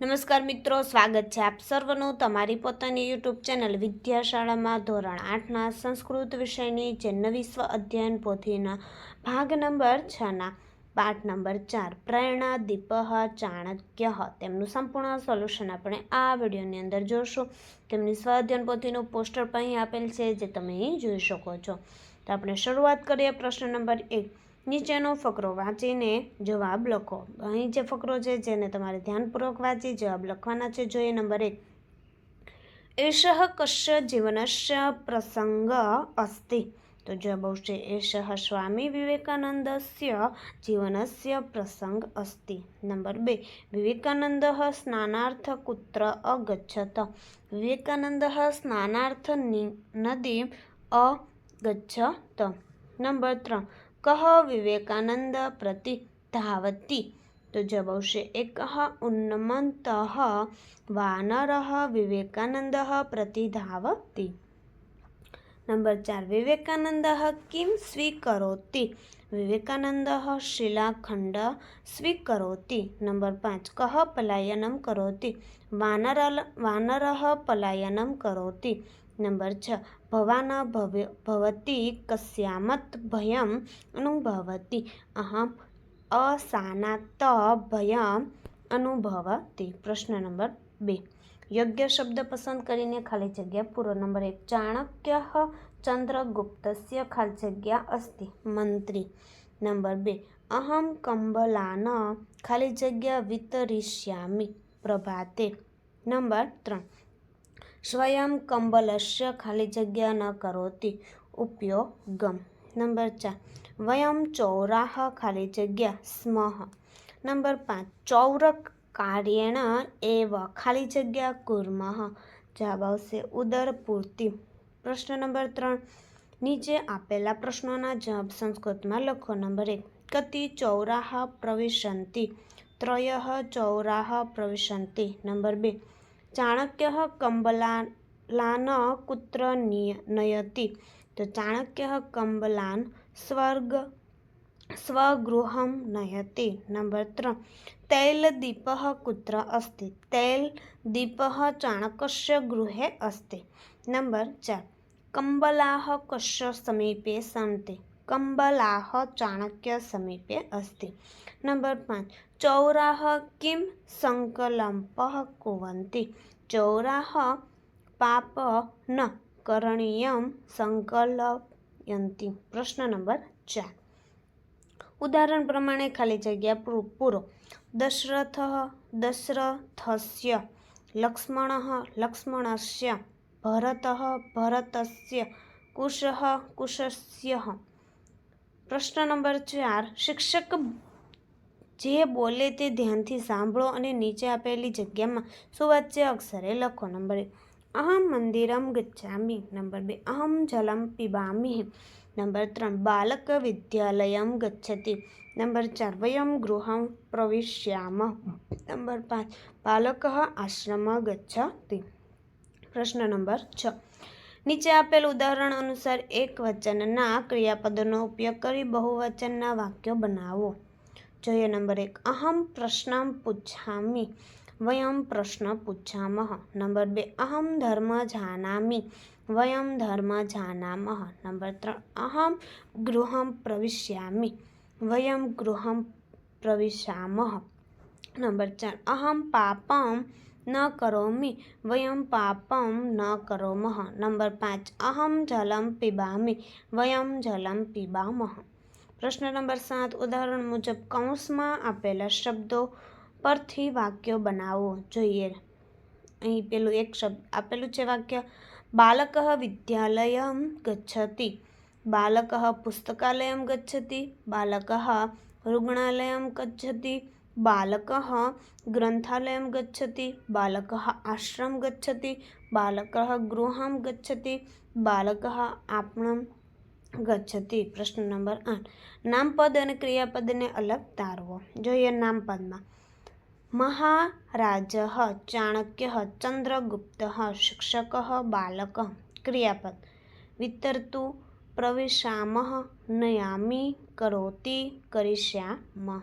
નમસ્કાર મિત્રો, સ્વાગત છે આપ સર્વનું તમારી પોતાની યુટ્યુબ ચેનલ વિદ્યાશાળામાં ધોરણ આઠના સંસ્કૃત વિષયની જે નવી સ્વ અધ્યયન પોથીના ભાગ નંબર છના, પાઠ નંબર ચાર, પ્રેરણા, દીપહ, ચાણક્ય તેમનું સંપૂર્ણ સોલ્યુશન આપણે આ વિડીયોની અંદર જોશું. તેમની સ્વ અધ્યયન પોથીનું પોસ્ટર પણ અહીં આપેલ છે, જે તમે અહીં જોઈ શકો છો. તો આપણે શરૂઆત કરીએ પ્રશ્ન નંબર એક. નીચેનો ફકરો વાંચીને જવાબ લખો. અહીં જે ફકરો છે, જેને તમારે ધ્યાનપૂર્વક વાંચી જવાબ લખવાના છે જોઈએ નંબર એક. એષ કશ્ય જીવનસ્ય પ્રસંગ અસ્તિ. તો જવાબ આવશે એષ સ્વામી વિવેકાનંદસ્ય જીવનસ્ય પ્રસંગ અસ્તિ. નંબર બે. વિવેકાનંદ સ્નાનાર્થ કુત્ર અગચ્છત. વિવેકાનંદ સ્નાનાર્થ નદી અગચ્છત. નંબર ત્રણ. કહ વિવેકાનંદ પ્રતિ ધાવતી તો જવાબ આવશે એક ઉન્નમંત વાનર વિવેકાનંદ પ્રતિ ધાવતી નંબર ચાર વિવેકાનંદ કિમ સ્વીકરોતિ વિવેકાનંદ શિલાખંડ સ્વીકરોતિ નંબર પાંચ કહ પલાયનમ કરોતિ વાનર વાનર પલાયનમ કરોતિ નંબર છ. ભવાન ભવ્ય ભવતી કસ્યામત ભયમ અનુભવતી. અહમ અસાનાત ભયમ અનુભવતી. પ્રશ્ન નંબર બે. યોગ્ય શબ્દ પસંદ કરીને ખાલી જગ્યા પૂરો. નંબર એક, ચાણક્ય ચંદ્રગુપ્તસ્ય ખાલી જગ્યા અસ્તિ. મંત્રી. નંબર બે, અહમ કંબલાન ખાલી જગ્યા વિતરિષ્યામી પ્રભાતે. નંબર ત્રણ સ્વયં કંબલસ્ય ખાલી જગ્યા ન કરોતી. ઉપયોગમ. નંબર ચાર. વયમ ચૌરાહ ખાલી જગ્યા સ્મઃ નંબર પાંચ. ચૌરક કાર્યેણ એવ ખાલી જગ્યા કુર્મઃ જવાબ આવશે ઉદર પૂર્તિ. પ્રશ્ન નંબર ત્રણ. નીચે આપેલા પ્રશ્નોના જવાબ સંસ્કૃતમાં લખો. નંબર એક. કતિ ચૌરાહ પ્રવિશન્તિ ત્રય ચૌરાહ પ્રવિશન્તિ નંબર બે. ચાણક્ય કંબલાન કુત્ર નિય- નયતિ તો ચાણક્ય કંબલાન સ્વર્ગ સ્વગૃહમ નયતિ નંબર ત્રણ તૈલદીપ કુત્ર અસ્તિ તૈલદીપ ચાણકસ્ય ગૃહે અસ્તિ નંબર ચાર કંબલાહ કસ્ય સમીપે સંતિ કંબલાહ ચાણક્ય સમીપે અસ્તિ. નંબર પાંચ. ચૌરાહ કિમ સંકલંપ કુવંતી. ચૌરાહ પાપ ન કરણીયમ સંકલયંતિ. પ્રશ્ન નંબર ચાર. ઉદાહરણ પ્રમાણે ખાલી જગ્યા પૂરો. દશરથ, દશરથસ્ય, લક્ષ્મણ, લક્ષ્મણસ્ય, ભરત, ભરતસ્ય, કુશ, કુશસ્ય. પ્રશ્ન નંબર ચાર, શિક્ષક જે બોલે તે ધ્યાનથી સાંભળો અને નીચે આપેલી જગ્યામાં સુવાચ્ય અક્ષરે લખો. નંબર એક, અહમ મંદિરમ ગચ્છામી. નંબર બે, અહમ જલમ પીબામી. નંબર ત્રણ, બાલક વિદ્યાલયમ ગચ્છતિ. નંબર ચાર, વયમ ગૃહમ પ્રવિશ્યામ. નંબર પાંચ, બાલક આશ્રમ ગચ્છતિ. પ્રશ્ન નંબર છ નીચે આપેલ ઉદાહરણ અનુસાર એક વચનના ક્રિયાપદોનો ઉપયોગ કરી બહુવચનના વાક્યો બનાવો. જોઈએ નંબર એક. અહમ પ્રશ્ન પૂછામી વયમ પ્રશ્ન પૂછામહ નંબર બે. અહમ ધર્મ જાનામી, વયમ ધર્મ જાનામહ. નંબર ત્રણ. અહમ ગૃહમ પ્રવિશ્યામી, વયમ ગૃહમ પ્રવિશામહ. નંબર ચાર. અહમ પાપમ ન કરોમિ વયમ પાપમ ન કરોમઃ નંબર પાંચ અહમ જલમ પીબામિ વયમ જલમ પીબામહ પ્રશ્ન નંબર સાત ઉદાહરણ મુજબ કૌંસમાં આપેલા શબ્દો પરથી વાક્યો બનાવો જોઈએ, અહીં પેલું એક શબ્દ, આપેલું છે વાક્ય, બાલક વિદ્યાલય ગચ્છતિ, બાલક પુસ્તકાલય ગચ્છતિ, બાલક રુગ્ણાલય ગચ્છતિ બાલક ગ્રંથાલયમ ગચ્છતિ बालकः આશ્રમ ગચ્છતિ बालकः ગૃહમ ગચ્છતિ, બાલકઃ આપણમ ગચ્છતિ. પ્રશ્ન નંબર આઠ. નામપદ અને ક્રિયાપદને અલગ તારવો. જોઈએ નામપદમાં. મહારાજ ચાણક્ય ચંદ્રગુપ્ત શિક્ષક બાલક ક્રિયાપદ. વિતરતું પ્રવિશામઃ, નયામી, કરોતી કરિષ્યામઃ